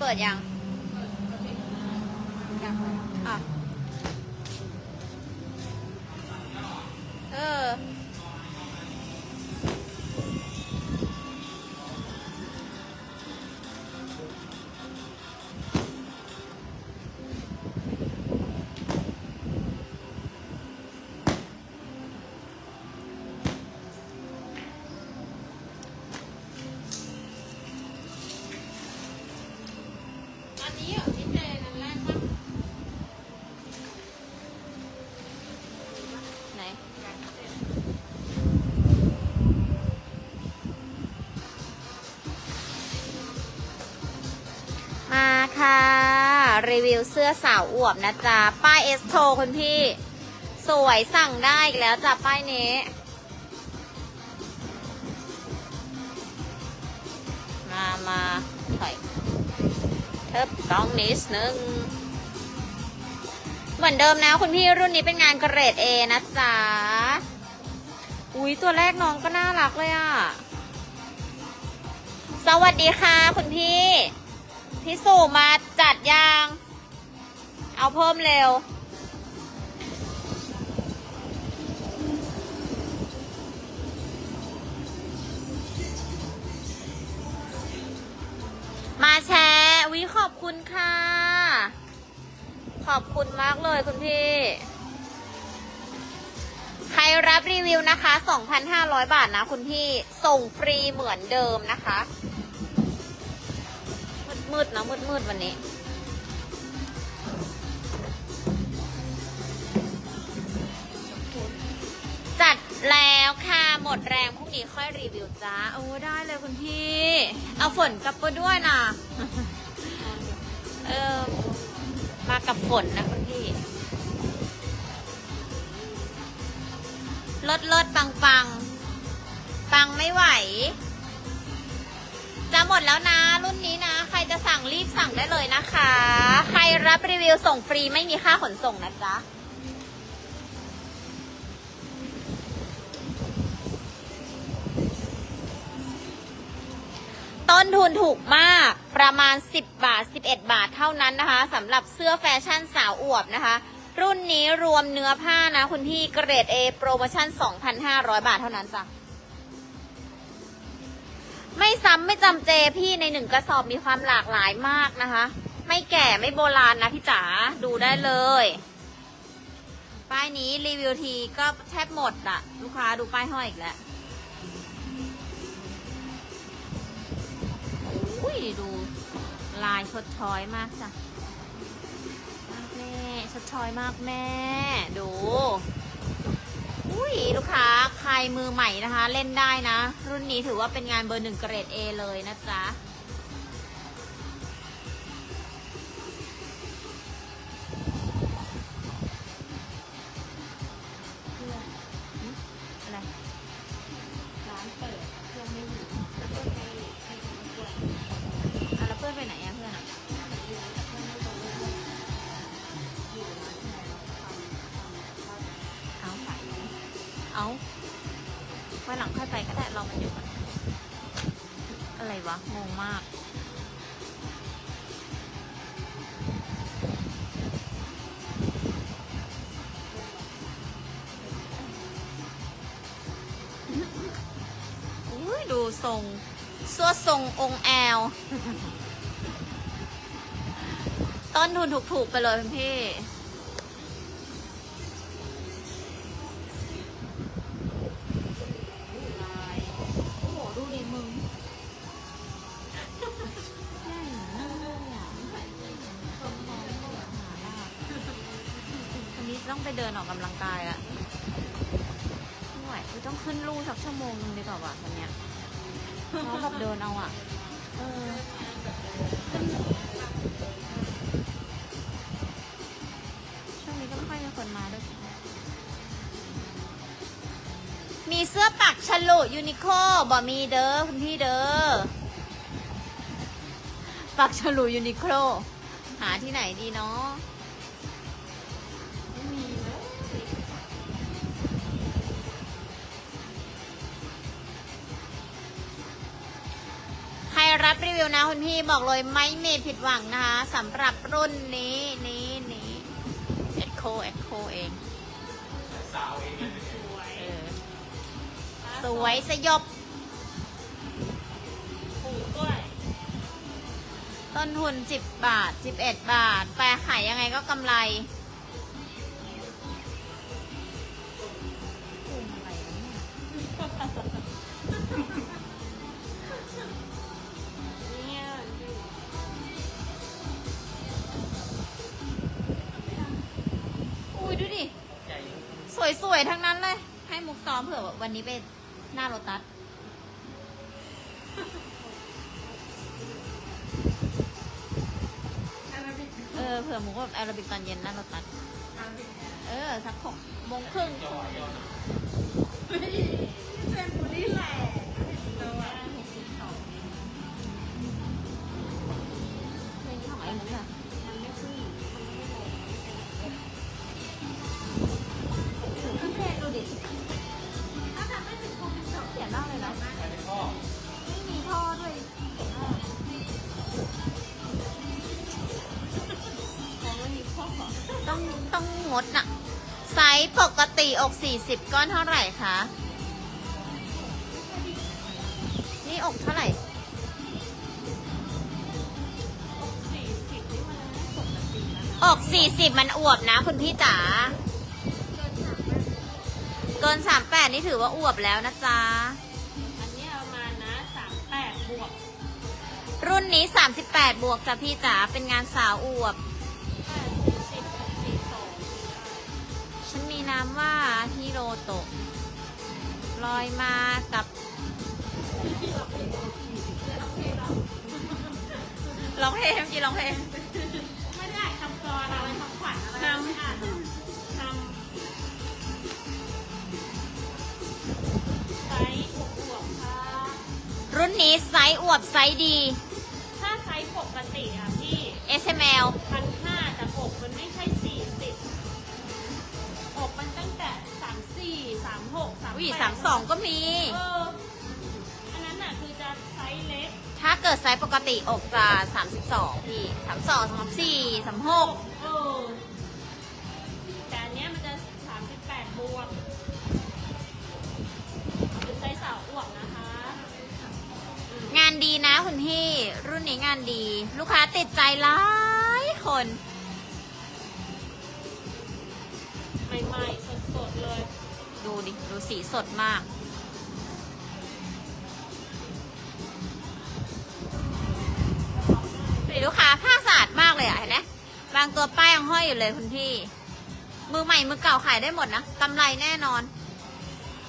เปิดยัง วิวเสื้อสาวอวบนะจ๊ะ ป้ายเอสโทคุณพี่ สวยสั่งได้อีกแล้วจ้ะป้ายนี้มามาถอยเทิบกล้องนิดนึง เหมือนเดิมนะคุณพี่รุ่นนี้เป็นงานเกรด A นะจ๊ะ อุ้ยตัวแรกน้องก็น่ารักเลยอะ สวัสดีค่ะคุณพี่ พี่สู่มาจัดยาง เอาเพิ่มเร็ว มาแชร์วิขอบคุณค่ะ ขอบคุณมากเลยคุณพี่ ใครรับรีวิวนะคะ 2,500 บาทนะคุณพี่ ส่งฟรีเหมือนเดิมนะคะ มืดๆนะมืดๆวันนี้ จัดแล้วค่ะหมดแรงพรุ่งนี้ค่อยรีวิวจ้าโอ้ได้เลยคุณพี่ เอาฝนกลับมาด้วยนะเออมากับฝนนะคุณพี่ลดลดปังปังปังไม่ไหว จะหมดแล้วนะ รุ่นนี้นะ ใครจะสั่งรีบสั่งได้เลยนะคะ ใครรับรีวิวส่งฟรีไม่มีค่าขนส่งนะจ๊ะ ทุนถูกมาก ประมาณ 10 บาท 11 บาทเท่านั้นนะคะสำหรับเสื้อแฟชั่นสาวอวบนะคะ รุ่นนี้รวมเนื้อผ้านะ คุณพี่เกรด A โปรโมชั่น 2,500 บาทเท่านั้นจ้ะไม่ซ้ำไม่จำเจพี่ในหนึ่งกระสอบมีความหลากหลายมากนะคะ ไม่แก่ไม่โบราณนะพี่จ๋าดูได้เลยป้ายนี้รีวิวทีก็แทบหมดอะลูกค้าดูป้ายห้อยอีกแล้ว ลายชดช้อยมากจ้ะมากแม่ชดช้อยมากแม่ ดู อุ้ยลูกค้าใครมือใหม่นะคะ เล่นได้นะ รุ่นนี้ถือว่าเป็นงานเบอร์หนึ่งเกรด A เลยนะจ๊ะ ดูทรงซัวทรงองค์แอล ต้นทุนถูกๆไปเลยคุณพี่ เพราแบบเดินเอาอะเออช่วงนี้ก็ไม่ค่อยมีคนมาด้วยมีเสื้อปักฉลุยูนิโคบ่มีเด้อคุณพี่เด้อปักฉลุยูนิโคหาที่ไหนดีเนาะ วิวนะคุณพี่บอกเลยไม่มีผิดหวังนะคะสำหรับรุ่นนี้นี้นี้เอ็ดโคเอ็ดโคเองสวยเออสวยสยบ ถูกด้วยต้นทุน10 บาท 11 บาท แปลขายยังไงก็กำไร สวยๆ ทั้งนั้นเลย ให้มุกซ้อมเผื่อวันนี้ไปหน้าโรตัสเออเผื่อมุกแบบแอโรบิกตอนเย็นหน้าโรตัสเออ สักหกโมงครึ่งย่อย่อเซนบุรีแหละ ต้องงดน่ะ ไซส์ปกติอก 40 ก้อนเท่าไหร่คะ นี่อกเท่าไหร่สี่สิบนี่มันปกติแล้วนะอก40 มันอวบนะ คุณพี่จ๋าเกินสามแปดเกิน 38 นี่ถือว่าอวบแล้วนะจ๊ะ อันเนี้ยประมาณนะสามแปดบวก รุ่นนี้ 38 บวกจ้ะพี่จ๋า เป็นงานสาวอวบ ฉันมีนามว่าฮิโรโตะลอยมากับ ร้องเพลงเมื่อกี้ร้องเพลง ไม่ได้คำกรอะไรคำขวัญอะไรไม่อ่านหรอกทำไซส์บวกบวกค่ะ รุ่นนี้ไซส์อวบไซส์ดี ถ้าไซส์ปกติอะพี่ SML พัน หกสามอุ้ยแปดสามสองก็มี เออ อันนั้นน่ะคือจะไซส์เล็กถ้าเกิดไซส์ปกติอกจะ32พี่32 34 36เออ แต่อันเนี้ยมันจะสามสิบแปดบวกเป็นไซส์สาวอวบนะคะ งานดีนะคุณพี่ รุ่นนี้งานดี ลูกค้าติดใจหลายคน ใหม่ๆสดๆเลย ดูดิ ดูสีสดมากดูดิลูกค้าผ้าสะอาดมากเลยอะเห็นไหมบางตัวป้ายยังห้อยอยู่เลยคุณพี่ มือใหม่มือเก่าขายได้หมดนะกำไรแน่นอน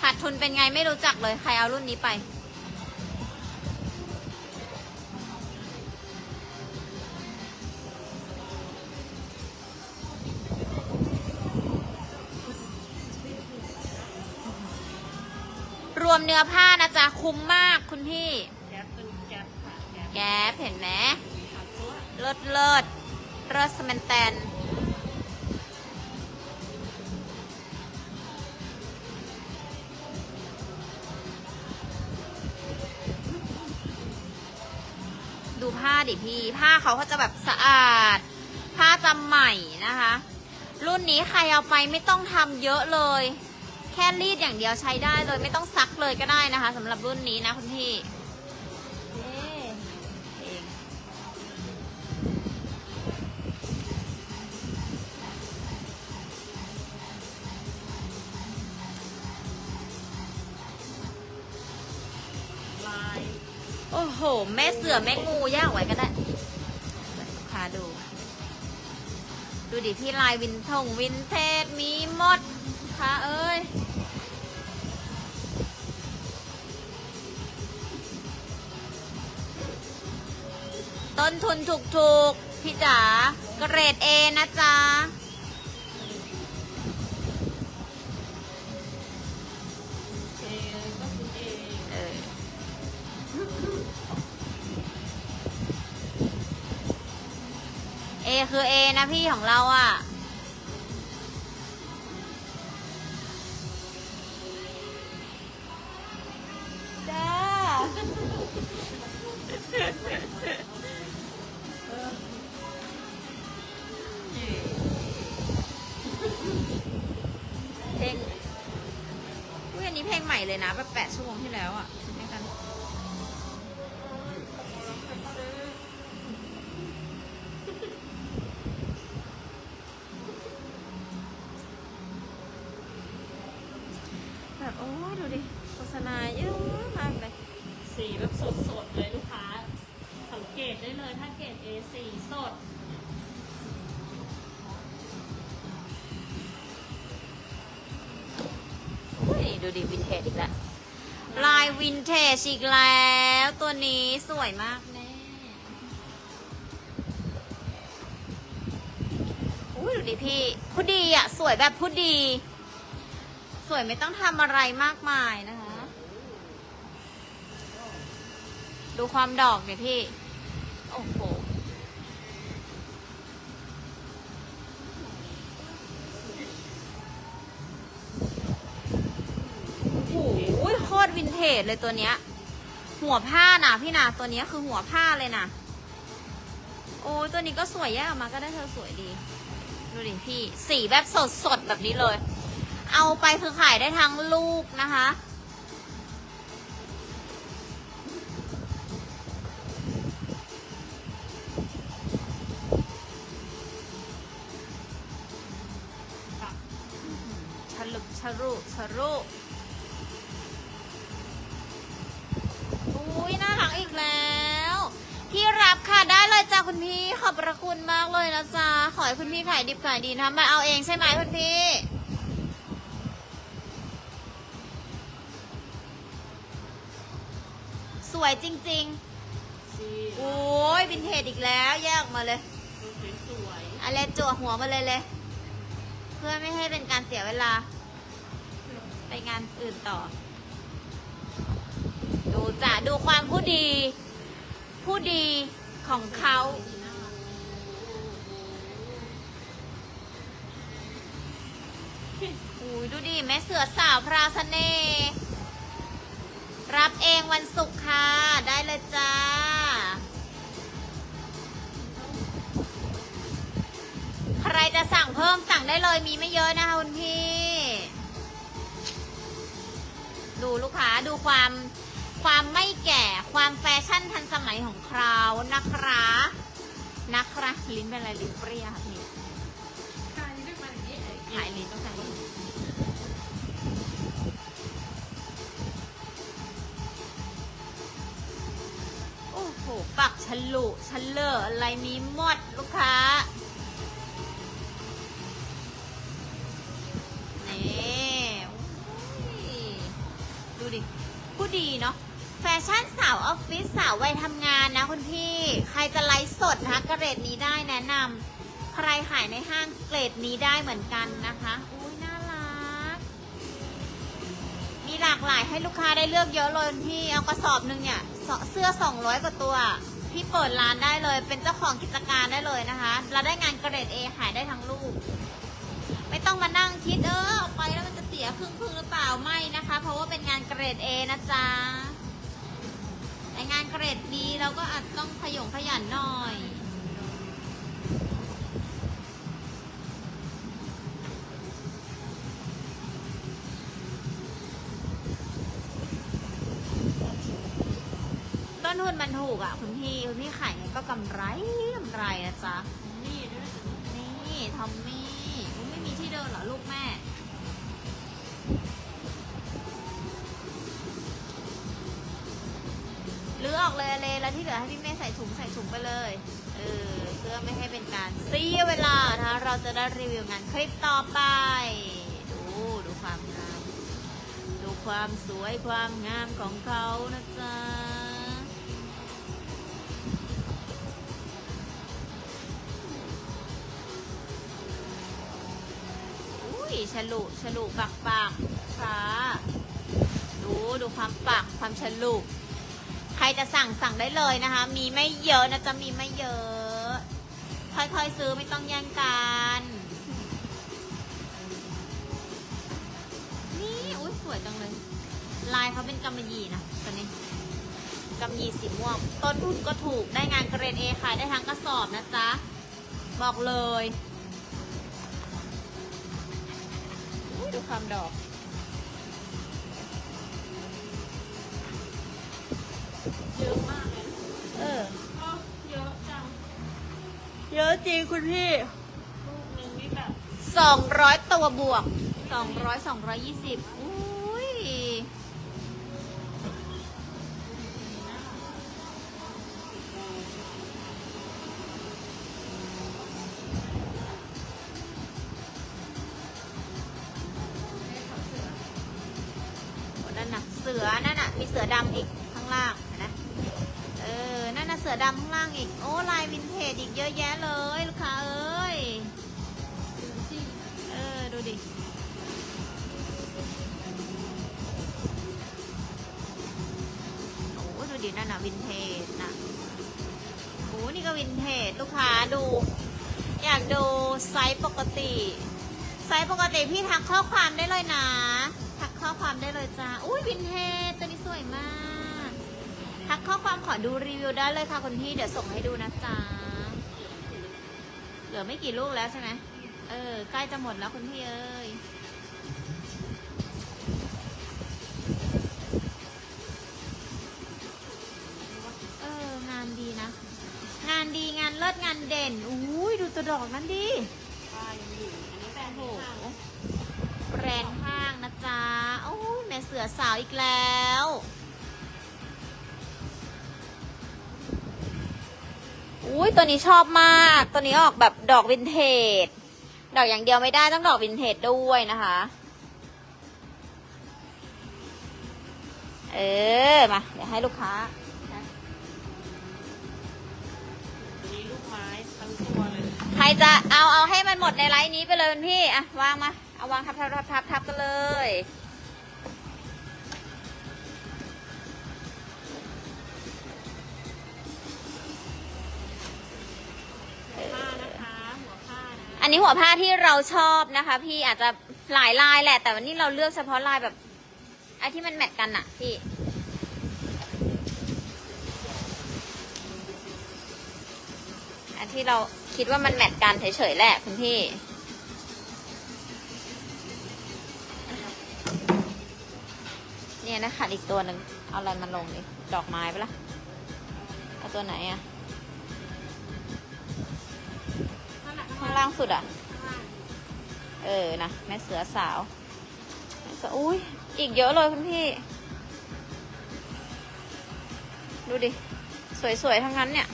ขาดทุนเป็นไงไม่รู้จักเลยใครเอารุ่นนี้ไป นื้อผ้านะจ๊ะคุ้มมากคุณพี่ แก๊ปเป็นแก๊ปค่ะแก๊ปแก๊ปเห็นไหมขาตัวเลิศเลิศเลิศสแมนแตนดูผ้าดิพี่ ผ้าเขาก็จะแบบสะอาด ผ้าจำใหม่นะคะ รุ่นนี้ใครเอาไปไม่ต้องทำเยอะเลย แค่รีดอย่างเดียวใช้ได้เลยไม่ต้องซักเลยก็ได้นะคะสำหรับรุ่นนี้นะคุณพี่โอ้โห แม่เสือแม่งูย่างไว้ก็ได้ลูกค้าดู ดูดิพี่ลายวินทงวินเทจมีหมดค่ะเอ้ย นทุนถูกๆพี่จ๋าเกรดเอนะจ๊ะเอก็คือเอเออเอคือเอนะพี่ของเราอะ สีสดอุ้ยดูดิวินเทจอีกแล้วลายวินเทจอีกแล้ว ตัวนี้สวยมากแม่อุ้ยดูดิพี่ผู้ดีอะ สวยแบบผู้ดี สวยไม่ต้องทำอะไรมากมายนะคะ ดูความดอกเนี่ยพี่ จเลยตัวเนี้ย หัวผ้านะพี่นาตัวเนี้ยคือหัวผ้าเลยนะโอ้ยตัวนี้ก็สวยแยกออกมาก็ได้เธอสวยดี ดูดิพี่ สีแบบสดสดแบบนี้เลย เอาไปคือขายได้ทั้งลูกนะคะ ฉลุกฉรุฉรุ ระคุณมากเลยนะจ๊ะ ขอให้คุณพี่ขายดิบขายดีนะมาเอาเองใช่ไหมคุณพี่ สวยจริงสีๆโอ้ยวินเทจอีกแล้วแยกออกมาเลยสวยอะไรจั่วหัวมาเลยเลย เพื่อไม่ให้เป็นการเสียเวลา ไปงานอื่นต่อ ดูจ้ะดูความผู้ดี ผู้ดีของเขา อุ้ยดูดิแม่เสือสาวพราวเน่รับเองวันศุกร์ค่ะ ได้เลยจ้า ใครจะสั่งเพิ่มสั่งได้เลยมีไม่เยอะนะคะคุณพี่ ดูลูกค้าดูความความไม่แก่ความแฟชั่นทันสมัยของเขานะคะนะคะลิ้นเป็นอะไรลิ้นเปรี้ย อย่างนี้หายต้องใส่ลิ้นโอ้โห ปักฉลุฉลเลออะไรมีหมดลูกค้านี่ดูดิผู้ดีเนาะแฟชั่นสาวออฟฟิศสาววัยทำงานนะคุณพี่ ใครจะไลฟ์สดนะคะเรดนี้ได้แนะนำ ใครขายในห้างเกรดนี้ได้เหมือนกันนะคะอุ้ยน่ารัก มีหลากหลายให้ลูกค้าได้เลือกเยอะเลยพี่เอากระสอบหนึ่งเนี่ยเสเสื้อ 200 กว่าตัว พี่เปิดร้านได้เลย เป็นเจ้าของกิจการได้เลยนะคะเราได้งานเกรด A ขายได้ทั้งลูก ไม่ต้องมานั่งคิดเออเอาไปแล้วมันจะเสียครึ่งครึ่งๆหรือเปล่าไม่นะคะ เพราะว่าเป็นงานเกรด A นะจ๊ะแต่งานเกรด B เราก็อาจต้องขยงขยันหน่อย นทุนมันถูกอะคุณพี่คุณพี่ขายไงก็กำไรกำไรนะจ๊ะนี่ด้วยนี่ทอมมี่ไม่มีที่เดินเหรอลูกแม่หรือออกเลยเลยแล้วที่เหลือให้พี่เมย์ใส่ถุงใส่ถุงไปเลยเออเพื่อไม่ให้เป็นการเสียเวลานะเราจะได้รีวิวงานคลิปต่อไป ดูดูความงามดูความสวยความงามของเขานะจ๊ะ ฉลุฉลุปักปากค่ะดูดูความปักความฉลุใครจะสั่งสั่งได้เลยนะคะ มีไม่เยอะนะจะมีไม่เยอะ ค่อยๆซื้อไม่ต้องแย่งกันนี่อุ้ยสวยจังเลย ลายเขาเป็นกำมะหยี่นะตัวนี้กำยีสีม่วงต้นทุนก็ถูกได้งานเกรดเอขายได้ทั้งกระสอบนะจ๊ะ บอกเลย ดูความดอก เยอะมากเลยเออ ก็เยอะจัง เยอะจริงคุณพี่ ลูกนึงนี่แบบสองร้อยตัวบวกสองร้อยสองร้อยยี่สิบ สือดำอีกข้างล่างนไหมเออนั่นน่ะเสือดำข้างล่างอีกโอ้ลายวินเทจอีกเยอะแยะเลยลูกค้าเอ้ยเออดูดิโอ้ดูดินั่นน่ะวินเทจนะโอ้นี่ก็วินเทจลูกค้าดู อยากดูไซส์ปกติ ไซส์ปกติพี่ทักข้อความได้เลยนะ ข้อความได้เลยจ้า อุ้ยวินเทจตัวนี้สวยมาก ทักข้อความขอดูรีวิวได้เลยค่ะคุณพี่ เดี๋ยวส่งให้ดูนะจ๊ะเหลือไม่กี่ลูกแล้วใช่ไหมเออ ใกล้จะหมดแล้วคุณพี่เอ้ยเอองานดีนะ งานดีงานเลิศงานเด่น อุ้ยดูตัวดอกนั้นดิป้ายังอยู่อันนี้แบรนด์โอ้โหห้างแบรนด์ห้างนะ จ๊ะโอ้ยแม่เสือสาวอีกแล้ว อุ้ยตัวนี้ชอบมาก ตัวนี้ออกแบบดอกวินเทจ ดอกอย่างเดียวไม่ได้ต้องดอกวินเทจด้วยนะคะ เออ มา เดี๋ยวให้ลูกค้าอันนี้ลูกไม้ทั้งตัวเลยใครจะเอาเอาให้มันหมดในไลน์นี้ไปเลยคุณพี่ อะวางมา เอาวางทับทับทับทับทับกันเลยผ้านะคะหัวผ้านะอันนี้หัวผ้าที่เราชอบนะคะ พี่อาจจะหลายลายแหละ แต่วันนี้เราเลือกเฉพาะลายแบบไอ้ที่มันแมทกันอะพี่อันที่เราคิดว่ามันแมทกันเฉยๆแหละคุณพี่ เนี่ยนะขาดอีกตัวหนึ่งเอาอะไรมาลงดิดอกไม้ปะล่ะเอาตัวไหนอะข้างหลังข้างล่างสุดอะข้างล่างเออนะแม่เสือสาวแม่เสืออุ้ยอีกเยอะเลยคุณพี่ ดูดิ สวยๆทั้งนั้นเนี่ย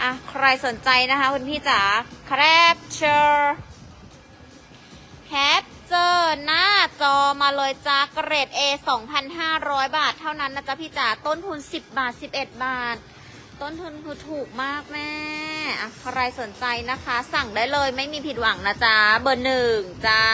อะใครสนใจนะคะคุณพี่จ๋าแคปเจอร์แคปเจอร์หน้า จอมาเลยจ้าเกรด A 2,500 บาทเท่านั้นนะจ๊ะพี่จ๋าต้นทุน 10 บาท 11 บาท ต้นทุนคือถูกมากแม่ใครสนใจนะคะ สั่งได้เลยไม่มีผิดหวังนะจ๊ะเบอร์หนึ่งจ้า